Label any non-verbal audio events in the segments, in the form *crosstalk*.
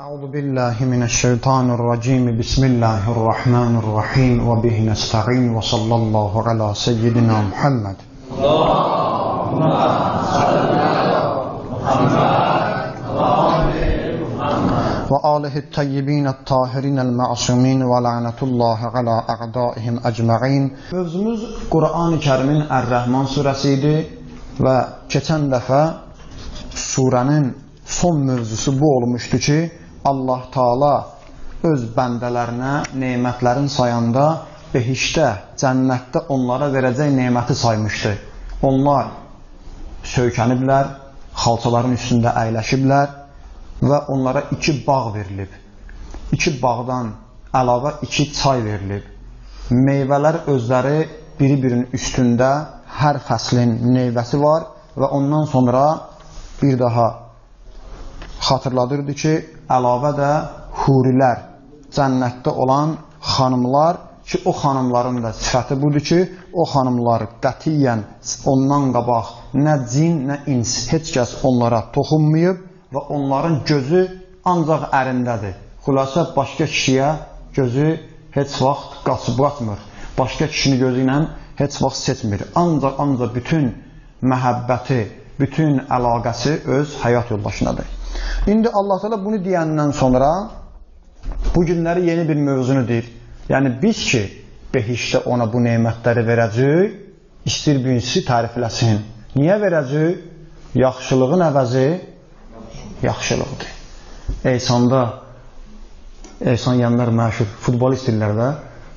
أعوذ بالله من الشيطان الرجيم. بسم الله الرحمن الرحيم. وبه نستعين وصلى الله على سيدنا محمد. وآله الطيبين الطاهرين المعصومين ولعنة الله على أعدائهم أجمعين. Mövzumuz Qur'an-ı Kərimin Ər-Rəhman surəsi idi və keçən dəfə surənin son mövzusu ki, Allah Taala öz bəndələrinə nemətlərin sayanda behişdə, cənnətdə onlara verəcək neməti saymışdı. Onlar söykəniblər, xalçaların üstündə əyləşiblər və onlara iki bağ verilib. İki bağdan əlavə iki çay verilib. Meyvələr özləri biri-birinin üstündə hər fəslin meyvəsi var və ondan sonra bir daha xatırladırdı ki, əlavə də hurilər, cənnətdə olan xanımlar ki, o xanımların da sifəti budur ki, o xanımlar qətiyyən ondan qabaq nə cin, nə ins, heç kəs onlara toxunmayıb və onların gözü ancaq ərindədir. Xülasə, başqa kişiyə gözü heç vaxt qaçıb qatmır. Başqa kişinin gözü ilə heç vaxt seçmir. Ancaq, ancaq bütün məhəbbəti, bütün əlaqəsi öz həyat yoldaşınadır. İndi Allah Teala bunu deyəndən sonra bu günləri yeni bir mövzunu deyir. Yəni biz ki, behişdə ona bu nemətləri verəcəyik, istir birincisi tərifləsin. Niyə verəcəyik? Yaxşılığın əvəzi yaxşılıqdır. Eysanda Eysan yənlər məşhur futbolist deyirlər də.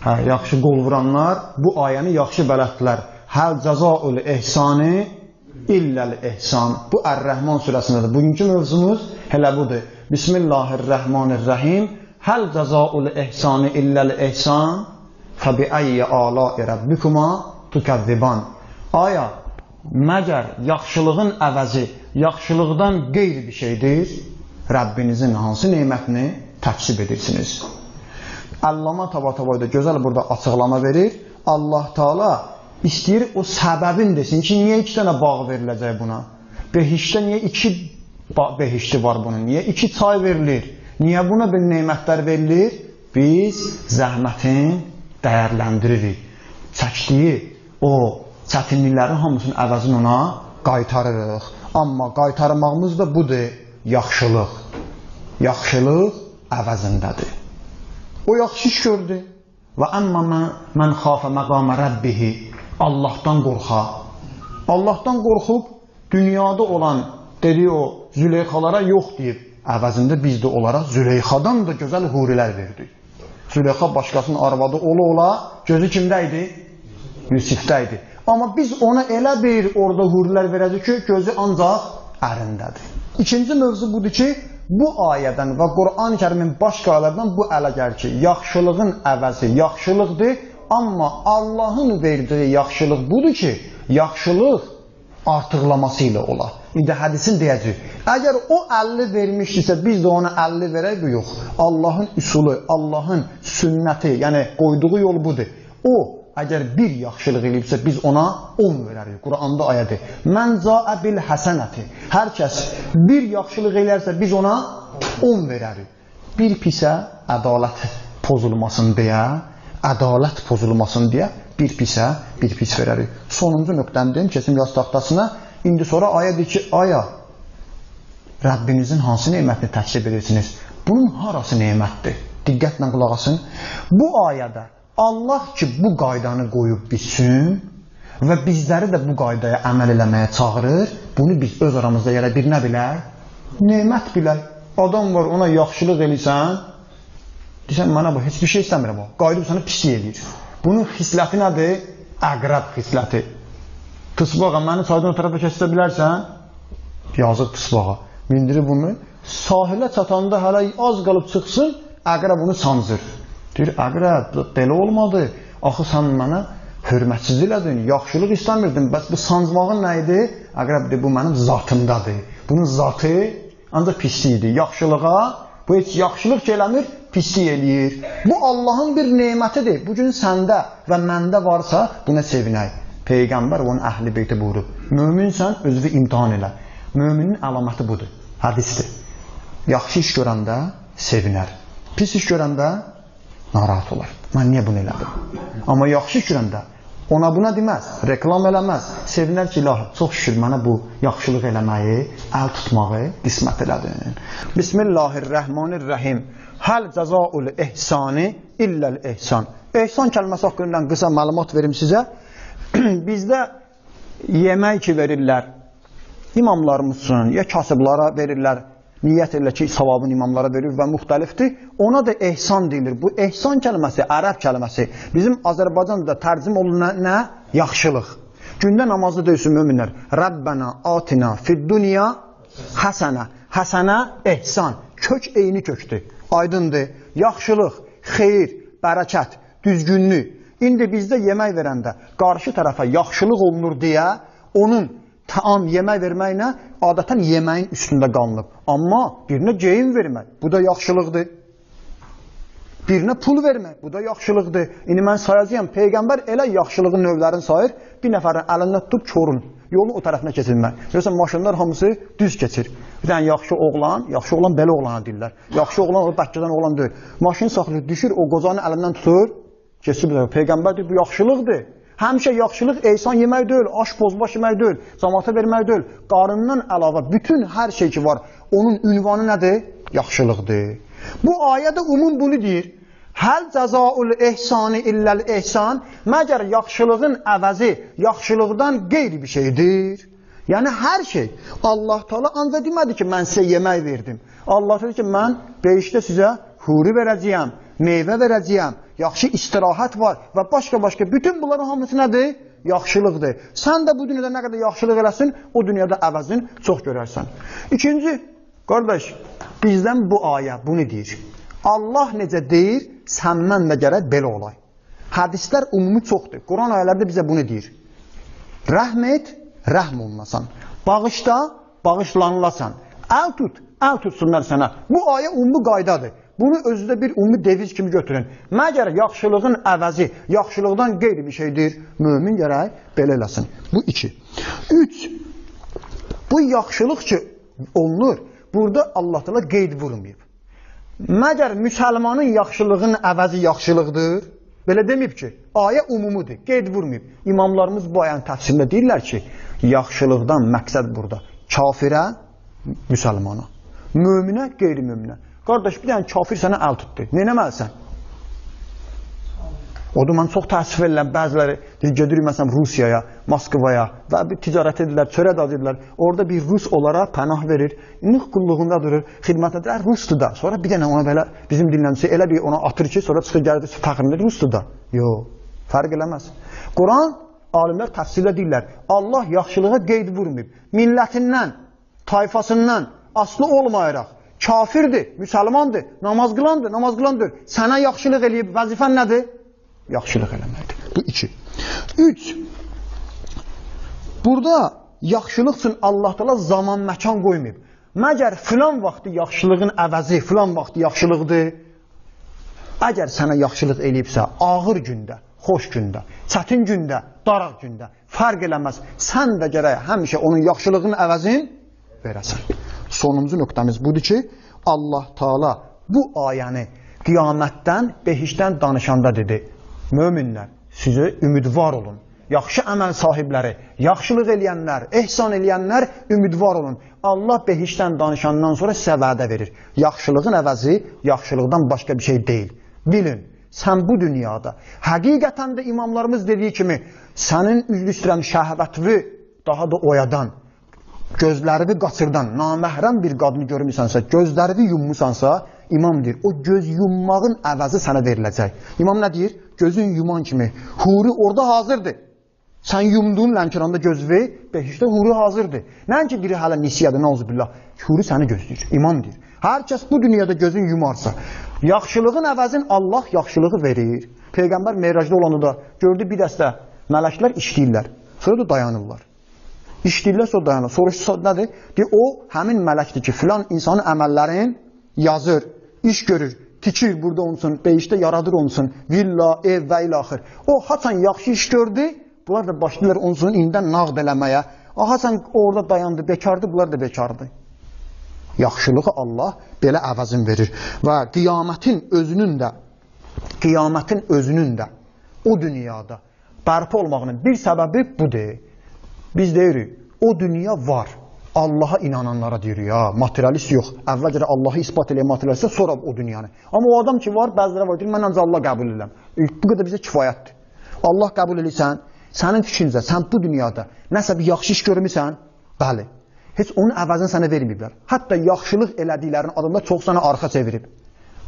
Hə, yaxşı qol vuranlar bu ayəni yaxşı bələtdilər. Həl cəzaul ehsani illəl ehsan. Bu Ər-Rəhman surəsindədir. Bugünkü mövzumuz elə budur. Bismillahirrahmanirrahim. Həl cəzaul ehsani illəl ehsan. Fəbiəyyə ala'i rabbikuma tukəzziban. Aya, məgər yaxşılığın əvəzi yaxşılıqdan qeyri bir şeydir? Rəbbinizin hansı nemətini təksib edirsiniz? Allama Tabatavoyda gözəl burada açıqlama verir. Allah Taala istəyir o səbəbin desin ki, niyə iki dənə bağ veriləcək buna? Behişdə niyə iki behişti var bunun? Niyə iki çay verilir? Niyə buna bir nemətlər verilir? Biz zəhmətin dəyərləndiririk. Çəkdiyi o çətinliklərin hamısının əvəzini ona qaytarırıq. Amma qaytarmağımız da budur, yaxşılıq. Yaxşılıq əvəzindədir. O yaxşı iş gördü. Və əmmə mən, mən xafə məqamə rəbbihi Allahdan qorxa. Allahdan qorxub dünyada olan dediyi o Züleyxalara yox deyib, əvəzində biz də onlara Züleyxadan da gözəl hurilər verdik. Züleyxa başqasının arvadı ola ola gözü kimdə idi? Yusifdə idi. Amma biz ona elə bir orada hurilər verəcək ki, gözü ancaq ərindədir. İkinci mövzu budur ki, bu ayədən və Quran-ı Kərimin başqa ayələrdən bu ələ gəlir ki, yaxşılığın əvəzi yaxşılıqdır, amma Allahın verdiyi yaxşılıq budur ki, yaxşılıq artıqlaması ilə ola. İndi hədisin deyəcək, əgər o 50 vermişdirsə, biz də ona 50 verək, yox. Allahın üsulu, Allahın sünnəti, yəni qoyduğu yol budur. O, əgər bir yaxşılıq eləyibsə, biz ona 10 verərik. Quranda ayədir. Mən cəə bil həsənəti. Hər kəs bir yaxşılıq eləyərsə, biz ona 10 verərik. Bir pisə ədalət pozulmasın deyə, ədalət pozulmasın deyə bir pisə bir pis verərik. Sonuncu nöqtəni deyim, keçim yaz taxtasına. İndi sonra ayədir ki, aya Rəbbinizin hansı nemətini təksib edirsiniz? Bunun harası nemətdir? Diqqətlə qulaq asın. Bu ayədə Allah ki bu qaydanı qoyub bitsin və bizləri də bu qaydaya əməl eləməyə çağırır. Bunu biz öz aramızda yerə bir nə bilək? Nemət bilək. Adam var ona yaxşılıq eləysən, desən mənə bu heç bir şey istəmirəm o. Qayıdıb sənə pislik eləyir. Bunun xisləti nədir? Əqrəb xisləti. Tısbağa məni çaydan o tərəfə keçsə bilərsən? Yazıq tısbağa. Mindirir bunu. Sahilə çatanda hələ az qalıb çıxsın, əqrəb bunu sancır. Deyir, əqrəb, belə olmadı. Axı sən mənə hörmətsiz elədin, yaxşılıq istəmirdin. Bəs bu sancmağın nə idi? Əqrəb deyir, bu mənim zatımdadır. Bunun zatı ancaq pislikdir. Yaxşılığa bu heç yaxşılıq ki eləmir, pislik eləyir. Bu Allahın bir nemətidir. Bu gün səndə və məndə varsa buna sevinək. Peyğəmbər və onun əhli beyti buyurub. Möminsən, özünü imtahan elə. Möminin əlaməti budur. Hədisdir. Yaxşı iş görəndə sevinər. Pis iş görəndə narahat olar. Mən niyə bunu elədim? Amma yaxşı iş görəndə ona buna deməz, reklam eləməz. Sevinər ki, ilahi, çox şükür mənə bu yaxşılıq eləməyi, əl tutmağı qismət elədin. Bismillahirrahmanirrahim. Həl cəzaul ihsani illəl ihsan. İhsan kəlməsi haqqında qısa məlumat verim sizə. *clears throat* Bizdə yemək ki verirlər, imamlarımız üçün, ya kasıblara verirlər, niyyət elə ki, savabın imamlara verir və müxtəlifdir. Ona da ehsan deyilir. Bu ehsan kəlməsi ərəb kəlməsi. Bizim Azərbaycanda tərcüm olunan nə? Yaxşılıq. Gündə namazda döysün möminlər. Rabbana atina fid dunya həsənə. Həsənə ehsan. Kök eyni kökdür. Aydındır. Yaxşılıq, xeyir, bərəkət, düzgünlük. İndi bizdə yemək verəndə qarşı tərəfə yaxşılıq olunur deyə onun taam yemək verməklə adətən yeməyin üstündə qalınıb. Amma birinə geyim vermək, bu da yaxşılıqdır. Birinə pul vermək, bu da yaxşılıqdır. İndi mən sayacağam, Peyğəmbər elə yaxşılığın növlərini sayır, bir nəfərin əlindən tutub korun, yolu o tərəfinə keçirmək. Görürsən, maşınlar hamısı düz keçir. Bir dənə yaxşı oğlan, yaxşı oğlan belə oğlana deyirlər. Yaxşı oğlan o Bəkkədən oğlan deyil. Maşın saxlayır, düşür, o qozanın əlindən tutur, keçir. Peyğəmbər deyir, bu yaxşılıqdır. Həmişə yaxşılıq ehsan yemək deyil, aş bozbaş yemək deyil, zamata vermək deyil. Qarından əlavə bütün hər şey ki var, onun ünvanı nədir? Yaxşılıqdır. Bu ayədə umum bunu deyir. Həl cəzaul ehsani illəl ehsan, məgər yaxşılığın əvəzi yaxşılıqdan qeyri bir şeydir. Yəni hər şey Allah Taala ancaq demədi ki, mən sizə yemək verdim. Allah dedi ki, mən beşdə sizə huri verəcəyəm, meyvə verəcəyəm, yaxşı istirahət var və başqa-başqa bütün bunların hamısı nədir? Yaxşılıqdır. Sən də bu dünyada nə qədər yaxşılıq eləsin, o dünyada əvəzin çox görərsən. İkinci, qardaş, bizdən bu ayə bunu deyir. Allah necə deyir, səndən də gərək belə olay. Hədislər ümumi çoxdur. Quran ayələrdə bizə bunu deyir. Rəhm et, rəhm olunasan. Bağışla, bağışlanılasan. Əl tut, əl tutsunlar sənə. Bu ayə ümumi qaydadır. Bunu özüdə bir ümumi deviz kimi götürün. Məgər yaxşılığın əvəzi yaxşılıqdan qeyri bir şeydir, mömin gərək belə eləsin. Bu iki. Üç, bu yaxşılıq ki olunur, burada Allah təala qeyd vurmayıb. Məgər müsəlmanın yaxşılığın əvəzi yaxşılıqdır? Belə deməyib ki, ayə umumudur, qeyd vurmayıb. İmamlarımız bu ayənin təfsirində deyirlər ki, yaxşılıqdan məqsəd burada kafirə, müsəlmana, möminə, qeyri-möminə. Qardaş, bir dənə kafir sənə əl tutdu. Nə etməlisən? Odur, mən çox təəssüf edirəm, bəziləri gedirik məsələn Rusiyaya, Moskvaya və bir ticarət edirlər, çörək edirlər. Orada bir Rus olaraq pənah verir, nıq qulluğunda durur, xidmət edir, Rusdur da. Sonra bir dənə ona belə bizim dinləmsi elə bir ona atır ki, sonra çıxır gəlir fəxrində Rusdur da. Yox, fərq eləməz. Quran alimlər təfsirlə deyirlər, Allah yaxşılığa qeyd vurmayıb. Millətindən, tayfasından aslı olmayaraq kafirdir, müsəlmandır, namaz qılandır, namaz qılandır. Sənə yaxşılıq eləyib, vəzifən nədir? Yaxşılıq eləməkdir. Bu iki. Üç, burada yaxşılıq üçün Allah təala zaman, məkan qoymayıb. Məgər filan vaxtı yaxşılığın əvəzi filan vaxtı yaxşılıqdır. Əgər sənə yaxşılıq eləyibsə, ağır gündə, xoş gündə, çətin gündə, daraq gündə, fərq eləməz. Sən də gərək həmişə onun yaxşılığının əvəzini verəsən. Sonuncu nöqtəmiz budur ki, Allah Taala bu ayəni qiyamətdən, behişdən danışanda dedi: Möminlər, sizə ümidvar olun. Yaxşı əməl sahibləri, yaxşılıq eləyənlər, ehsan eləyənlər ümidvar olun. Allah behişdən danışandan sonra sizə vədə verir. Yaxşılığın əvəzi yaxşılıqdan başqa bir şey deyil. Bilin, sən bu dünyada həqiqətən də imamlarımız dediyi kimi sənin üzr istəyirəm şəhvətvi daha da oyadan, gözlərini qaçırdan, naməhrəm bir qadını görmüsənsə, gözlərini yummusansa, imam deyir, o göz yummağın əvəzi sənə veriləcək. İmam nə deyir? Gözün yuman kimi. Huri orada hazırdır. Sən yumduğun Lənkəranda gözvi, behişdə huri hazırdır. Nəinki biri hələ nisiyadır, nauzubillah. Huri səni gözləyir, imam deyir. Hər kəs bu dünyada gözün yumarsa, yaxşılığın əvəzin Allah yaxşılığı verir. Peyğəmbər Meyracda olanı da gördü bir dəstə mələklər işləyirlər. Sonra da dayanırlar. İşləyirlər, sonra dayanır. Soruşsa nədir? Deyir, o həmin mələkdir ki, filan insanın əməllərin yazır, iş görür, tikir burada olsun, beyişdə yaradır olsun, villa, ev və ilaxır. O haçan yaxşı iş gördü, Bunlar da başlayırlar onun indidən nağd eləməyə. Aha sən orada dayandı, bekardı, bunlar da bekardı. Yaxşılığı Allah belə əvəzin verir. Və qiyamətin özünün də qiyamətin özünün də o dünyada bərpa olmağının bir səbəbi budur. Biz deyirik, o dünya var. Allaha inananlara deyirik, ya, materialist yox. Əvvəlcə Allahı isbat eləyən materialistə, sonra o dünyanı. Amma o adam ki var, bəziləri var, deyir, mən ancaq Allah qəbul edirəm. Bu qədər bizə kifayətdir. Allah qəbul edirsən, sənin fikrincə, sən bu dünyada nəsə bir yaxşı iş görmüsən, bəli. Heç onun əvəzini sənə verməyiblər. Hətta yaxşılıq elədiklərinin adında çox sənə arxa çevirib.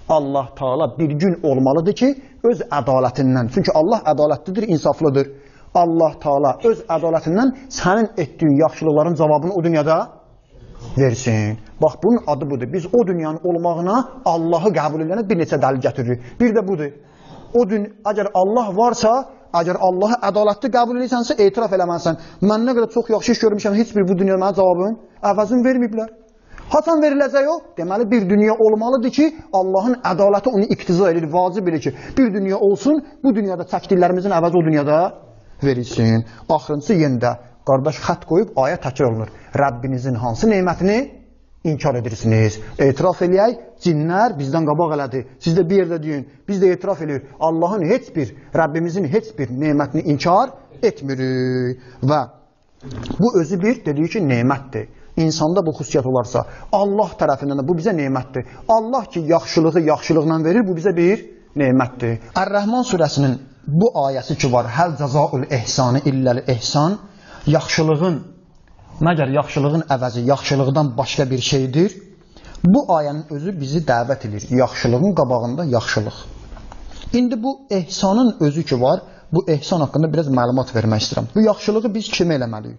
Allah Taala bir gün olmalıdır ki, öz ədalətindən. Çünki Allah ədalətlidir, insaflıdır. Allah Taala öz ədalətindən sənin etdiyin yaxşılıqların cavabını o dünyada versin. Bax bunun adı budur. Biz o dünyanın olmağına Allahı qəbul edənə bir neçə dəlil gətiririk. Bir də budur. O gün əgər Allah varsa, əgər Allahı ədalətli qəbul edirsənsə, etiraf eləməlisən. Mən nə qədər çox yaxşı iş görmüşəm, heç bir bu dünyada mənə cavabın əvəzini verməyiblər. Haçan veriləcək o? Deməli bir dünya olmalıdır ki, Allahın ədaləti onu iqtiza edir, vacib edir ki, bir dünya olsun, bu dünyada çəkdiklərimizin əvəzi o dünyada verilsin. Axırıncısı yenə də qardaş xət qoyub ayə təkrar olunur. Rəbbinizin hansı nemətini inkar edirsiniz? Etiraf eləyək, cinlər bizdən qabaq elədi. Siz də bir yerdə deyin, biz də etiraf eləyirik. Allahın heç bir, Rəbbimizin heç bir nemətini inkar etmirik. Və bu özü bir, dediyi ki, nemətdir. İnsanda bu xüsusiyyət olarsa, Allah tərəfindən də bu bizə nemətdir. Allah ki, yaxşılığı yaxşılıqla verir, bu bizə bir nemətdir. Ər-Rəhman surəsinin bu ayəsi ki var, həl cəzaul ehsanı illəl ehsan, yaxşılığın, məgər yaxşılığın əvəzi yaxşılıqdan başqa bir şeydir. Bu ayənin özü bizi dəvət edir. Yaxşılığın qabağında yaxşılıq. İndi bu ehsanın özü ki var, bu ehsan haqqında biraz məlumat vermək istəyirəm. Bu yaxşılığı biz kimə eləməliyik?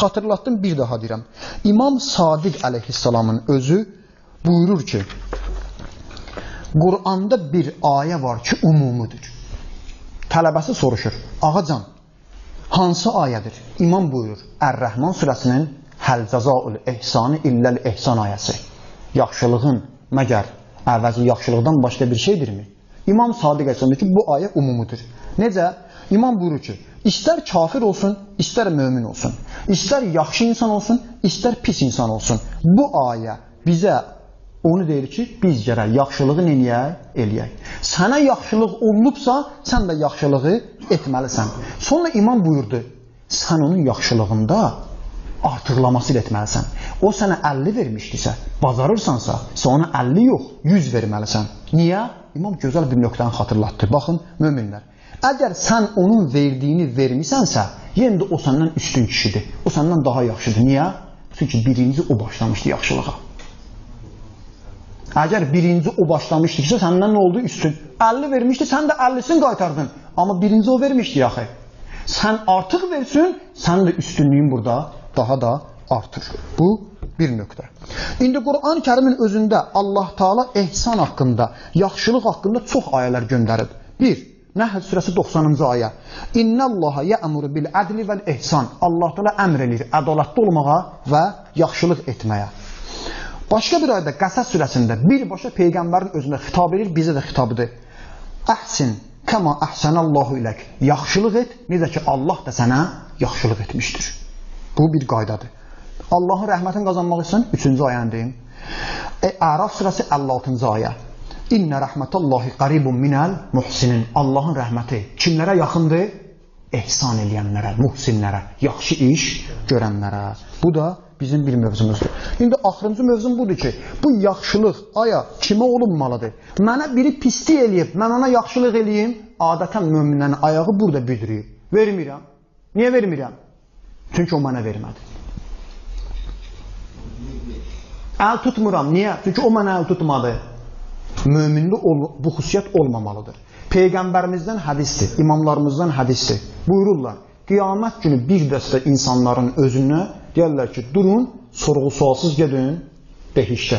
Xatırlatdım bir daha deyirəm. İmam Sadiq əleyhissalamın özü buyurur ki, Quranda bir ayə var ki, umumidir. Tələbəsi soruşur, ağacan, hansı ayədir? İmam buyurur, Ər-Rəhman surəsinin Həl cəzaul ehsanı illəl ehsan ayəsi. Yaxşılığın məgər əvəzi yaxşılıqdan başqa bir şeydirmi? İmam Sadiq əleyhissalam ki, bu ayə umumidir. Necə? İmam buyurur ki, istər kafir olsun, istər mömin olsun, istər yaxşı insan olsun, istər pis insan olsun. Bu ayə bizə onu deyir ki, biz gərək yaxşılığı eləyək, eləyək. Sənə yaxşılıq olunubsa, sən də yaxşılığı etməlisən. Sonra imam buyurdu, sən onun yaxşılığında artırlaması etməlisən. O sənə 50 vermişdisə, bacarırsansa, sən ona 50 yox, 100 verməlisən. Niyə? İmam gözəl bir nöqtəni xatırlatdı. Baxın, möminlər. Əgər sən onun verdiyini vermisənsə, yenə də o səndən üstün kişidir. O səndən daha yaxşıdır. Niyə? Çünki birinci o başlamışdı yaxşılığa. Əgər birinci o başlamışdısa, səndən nə oldu? Üstün. 50 vermişdi, sən də 50-sini qaytardın. Amma birinci o vermişdi yaxı. Sən artıq versin, sən də üstünlüyün burada daha da artır. Bu bir nöqtə. İndi Quran-ı Kərimin özündə Allah Taala ehsan haqqında, yaxşılıq haqqında çox ayələr göndərib. 1. Nəhl surəsi 90-cı ayə. İnnallaha ya'muru bil adli vel ihsan. Allah Taala əmr edir ədalətli olmağa və yaxşılıq etməyə. Başqa bir ayədə Qəsəs surəsində birbaşa peyğəmbərin özünə xitab edir, bizə də xitab edir. Əhsin kəma əhsənallahu ilək. Yaxşılıq et, necə ki Allah da sənə yaxşılıq etmişdir. Bu bir qaydadır. Allahın rəhmətini qazanmaq üçün 3-cü ayəni deyim. E, Əraf surəsi 56-cı ayə. İnnə rəhmətallahi qaribun minəl muhsinin. Allahın rəhməti kimlərə yaxındır? Ehsan eləyənlərə, muhsinlərə, yaxşı iş görənlərə. Bu da bizim bir mövzumuzdur. İndi axırıncı mövzum budur ki, bu yaxşılıq aya kimə olunmalıdır? Mənə biri pislik eləyib, mən ona yaxşılıq eləyim, adətən möminlərin ayağı burada büdürüyür. Vermirəm. Niyə vermirəm? Çünki o mənə vermədi. Əl tutmuram. Niyə? Çünki o mənə əl tutmadı. Mömində bu xüsusiyyət olmamalıdır. Peyğəmbərimizdən hədisdir, imamlarımızdan hədisdir. Buyururlar, qiyamət günü bir dəstə insanların özünə deyərlər ki, durun, sorğu sualsız gedin behişdə.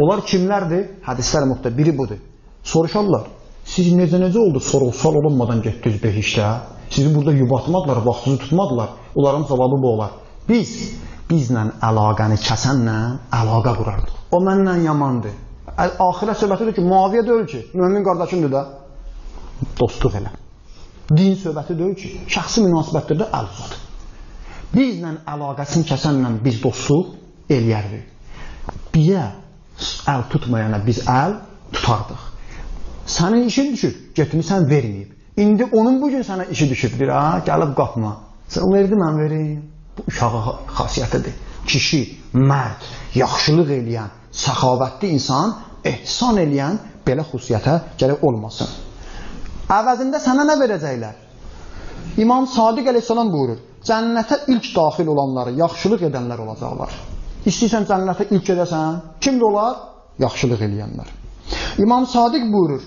Onlar kimlərdir? Hədislər müxtə biri budur. Soruşarlar, siz necə-necə oldu sorğu sual olunmadan getdiniz behişdə? Sizi burada yubatmadılar, vaxtınızı tutmadılar. Onların cavabı bu olar. Biz bizlə əlaqəni kəsənlə əlaqə qurardıq. O mənlə yamandır. Axirət söhbətidir ki, Muaviyə deyil ki, mömin qardaşımdır da. Dostluq elə. Din söhbəti deyil ki, şəxsi münasibətlərdə əl uzat. Bizlə əlaqəsini kəsənlə biz dostluq eləyərdik. biyə əl tutmayana biz əl tutardıq. Sənin işin düşüb, getmisən verməyib. İndi onun bu gün sənə işi düşübdür, ha, gəlib qapma. Sən verdi mən verim. Bu uşağı xasiyyətidir. Kişi, mərd, yaxşılıq eləyən, səxavətli insan, ehsan eləyən belə xüsusiyyətə gərək olmasın. Əvəzində sənə nə verəcəklər? İmam Sadiq əleyhissalam buyurur, cənnətə ilk daxil olanları yaxşılıq edənlər olacaqlar. İstəyirsən cənnətə ilk gedəsən, kimdə olar? Yaxşılıq eləyənlər. İmam Sadiq buyurur,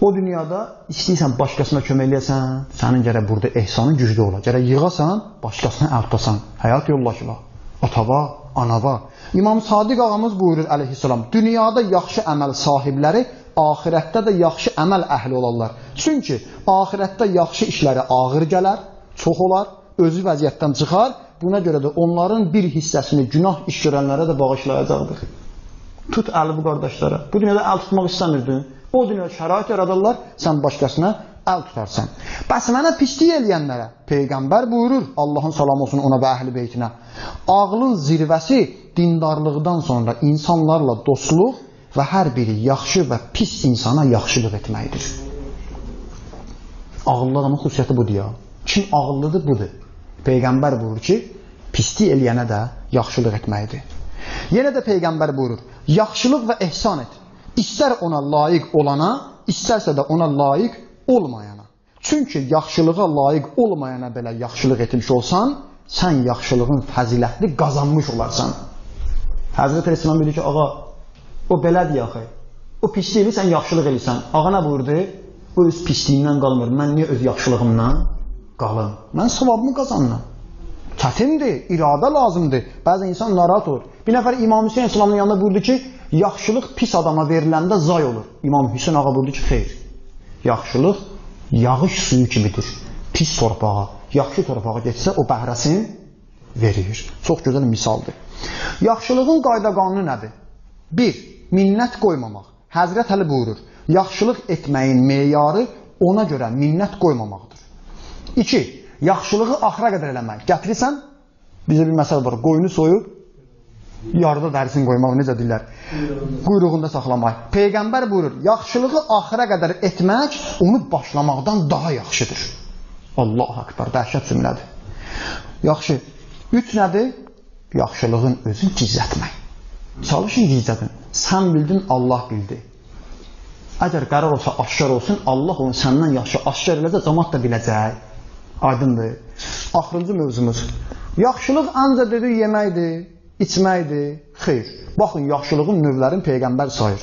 o dünyada istəyirsən başqasına kömək eləyəsən, sənin gərək burada ehsanın güclü ola. Gərək yığasan, başqasına əl tutasan. Həyat yoldaşı var. Atava, anava. İmam Sadiq ağamız buyurur əleyhissalam, dünyada yaxşı əməl sahibləri axirətdə də yaxşı əməl əhli olarlar. Çünki axirətdə yaxşı işləri ağır gələr, çox olar, özü vəziyyətdən çıxar. Buna görə də onların bir hissəsini günah iş görənlərə də bağışlayacaqdır. Tut əli bu qardaşlara. Bu dünyada əl tutmaq istəmirdin. O dünyada şərait yaradırlar, sən başqasına əl tutarsan. Bəs mənə pislik eləyənlərə Peyğəmbər buyurur, Allahın salamı olsun ona və əhl-i beytinə. Ağlın zirvəsi dindarlıqdan sonra insanlarla dostluq və hər biri yaxşı və pis insana yaxşılıq etməkdir. Ağıllı adamın xüsusiyyəti budur ya. Kim ağıllıdır, budur. Peyğəmbər buyurur ki, pislik eləyənə də yaxşılıq etməkdir. Yenə də Peyğəmbər buyurur, yaxşılıq və ehsan et. İstər ona layiq olana, istərsə də ona layiq olmayana. Çünki yaxşılığa layiq olmayana belə yaxşılıq etmiş olsan, sən yaxşılığın fəzilətli qazanmış olarsan. Həzrət Rəsulullah dedi ki, ağa, o belədir axı. O pisliyini sən yaxşılıq eləyirsən. Ağa nə buyurdu? O öz pisliyindən qalmır. Mən niyə öz yaxşılığımdan qalım? Mən savabımı qazanıram. Çətindir, iradə lazımdır. Bəzi insan narahat olur. Bir nəfər İmam Hüseyin İslamın yanında buyurdu ki, yaxşılıq pis adama veriləndə zay olur. İmam Hüseyin ağa buyurdu ki, xeyr. Yaxşılıq yağış suyu kimidir. Pis torpağa, yaxşı torpağa getsə o bəhrəsini verir. Çox gözəl misaldır. Yaxşılığın qayda qanunu nədir? 1. Minnət qoymamaq. Həzrət Əli buyurur, yaxşılıq etməyin meyarı ona görə minnət qoymamaqdır. 2. Yaxşılığı axıra qədər eləmək. Gətirirsən, bizə bir məsələ var, qoyunu soyub, yarıda dərisini qoymaq, necə deyirlər? Quyruğunda saxlamaq. Peyğəmbər buyurur, yaxşılığı axıra qədər etmək onu başlamaqdan daha yaxşıdır. Allah akbar, dəhşət cümlədir. Yaxşı. Üç nədir? Yaxşılığın özün gizlətmək. Çalışın gizlədin. Sən bildin, Allah bildi. Əgər qərar olsa aşkar olsun, Allah onu səndən yaxşı aşkar eləsə, cəmat da biləcək. Aydındır. Axırıncı mövzumuz. Yaxşılıq ancaq dedi yeməkdir, içməkdir. Xeyr. Baxın, yaxşılığın növlərini Peyğəmbər sayır.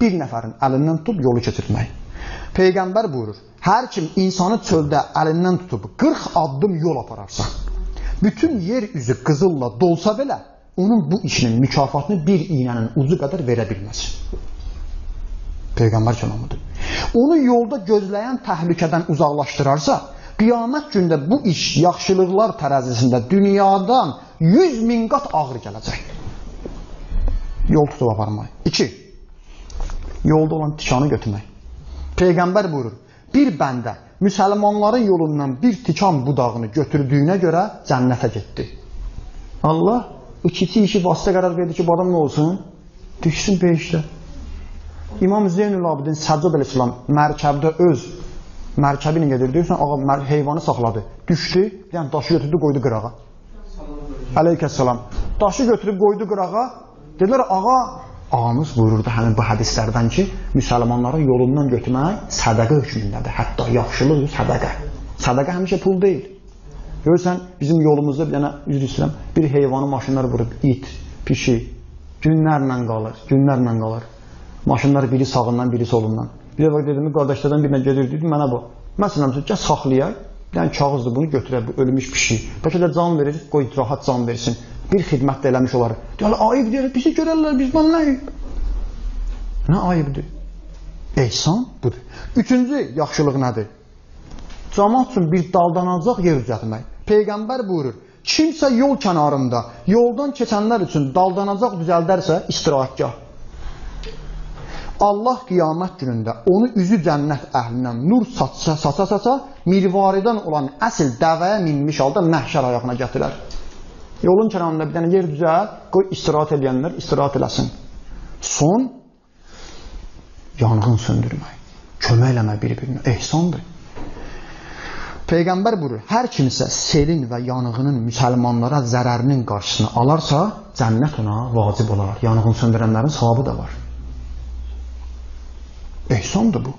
Bir nəfərin əlindən tutub yolu keçirmək. Peyğəmbər buyurur, hər kim insanı çöldə əlindən tutub 40 addım yol apararsa, bütün yer üzü qızılla dolsa belə, onun bu işinin mükafatını bir iğnənin ucu qədər verə bilməz. Peyğəmbər kəlamıdır. Onu yolda gözləyən təhlükədən uzaqlaşdırarsa, qiyamət gündə bu iş yaxşılıqlar tərəzisində dünyadan 100 min qat ağır gələcək. Yol tutub aparmaq. 2. Yolda olan tikanı götürmək. Peyğəmbər buyurur, bir bəndə müsəlmanların yolundan bir tikan budağını götürdüyünə görə cənnətə getdi. Allah o kiçik işi vasitə qərar verdi ki, bu adam nə olsun? Düşsün beşdə. İmam Zeynül Abidin Səccad əleyhissalam mərkəbdə öz mərkəbi ilə gedir. Deyirsən, ağa heyvanı saxladı. Düşdü, yəni daşı götürdü, qoydu qırağa. Aleykəssalam. Daşı götürüb qoydu qırağa. Dedilər, ağa, ağamız buyururdu həmin bu hədislərdən ki, müsəlmanların yolundan götürmək sədaqə hökmündədir. Hətta yaxşılıq sədaqə. Sədaqə həmişə pul deyil. Görürsən, bizim yolumuzda bir dənə, üzr istəyirəm, bir heyvanı maşınlar vurub, it, pişi, günlərlə qalır, günlərlə qalır. Maşınlar biri sağından, biri solundan. Bir dəfə dedim, qardaşlardan birinə gedir, dedi, mənə bu. Məsələn, gəl saxlayaq, yəni kağızdır bunu götürək, bu ölmüş pişik. Bəlkə də can verir, qoy rahat can versin. Bir xidmət də eləmiş olar. Deyirlər, ayıb deyirlər, bizi görərlər, biz bana nə? Nə ayıbdır? Ehsan budur. Üçüncü yaxşılıq nədir? Cəmaat üçün bir daldanacaq yer düzəltmək. Peyğəmbər buyurur, kimsə yol kənarında yoldan keçənlər üçün daldanacaq düzəldərsə istirahətgah. Allah qiyamət günündə onu üzü cənnət əhlindən nur saça-saça mirvaridən olan əsl dəvəyə minmiş halda məhşər ayağına gətirər. Yolun kənarında bir dənə yer düzəl, qoy istirahat edənlər istirahat eləsin. Son yanğın söndürmək, kömək eləmək bir-birinə ehsandır. Peyğəmbər buyurur, hər kimsə selin və yanğının müsəlmanlara zərərinin qarşısını alarsa, cənnət ona vacib olar. Yanğın söndürənlərin savabı da var. Ehsandır bu.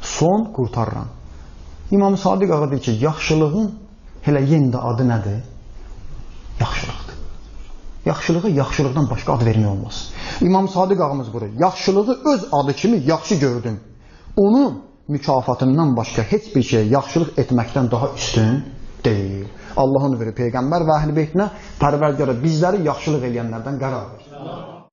Son qurtarıram. İmam Sadiq ağa deyir ki, yaxşılığın elə yendə adı nədir? Yaxşılıqdır. Yaxşılığı yaxşılıqdan başqa ad vermək olmaz. İmam Sadiq ağamız buyurur, yaxşılığı öz adı kimi yaxşı gördüm. Onun mükafatından başqa heç bir şey yaxşılıq etməkdən daha üstün deyil. Allahın verir Peyğəmbər və əhl-i beytinə pərvərgara bizləri yaxşılıq eləyənlərdən qərar verir.